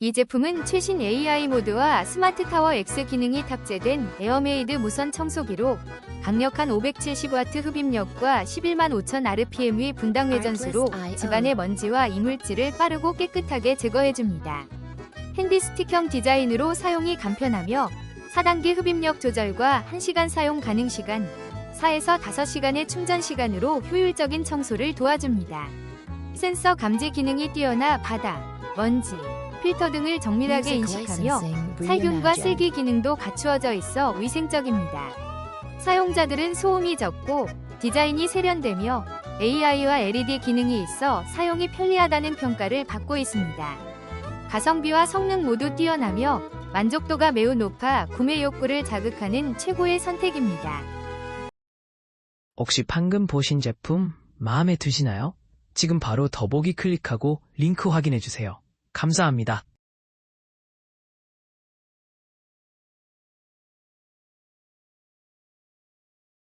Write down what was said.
이 제품은 최신 AI 모드와 스마트 타워 X 기능이 탑재된 에어메이드 무선 청소기로 강력한 570W 흡입력과 11만 5천 RPM의 분당 회전수로 집안의 먼지와 이물질을 빠르고 깨끗하게 제거해줍니다. 핸디 스틱형 디자인으로 사용이 간편하며 4단계 흡입력 조절과 1시간 사용 가능 시간, 4에서 5시간의 충전 시간으로 효율적인 청소를 도와줍니다. 센서 감지 기능이 뛰어나 바닥, 먼지, 필터 등을 정밀하게 인식하며 살균과 쓸기 기능도 갖추어져 있어 위생적입니다. 사용자들은 소음이 적고 디자인이 세련되며 AI와 LED 기능이 있어 사용이 편리하다는 평가를 받고 있습니다. 가성비와 성능 모두 뛰어나며 만족도가 매우 높아 구매 욕구를 자극하는 최고의 선택입니다. 혹시 방금 보신 제품 마음에 드시나요? 지금 바로 더보기 클릭하고 링크 확인해 주세요. 감사합니다.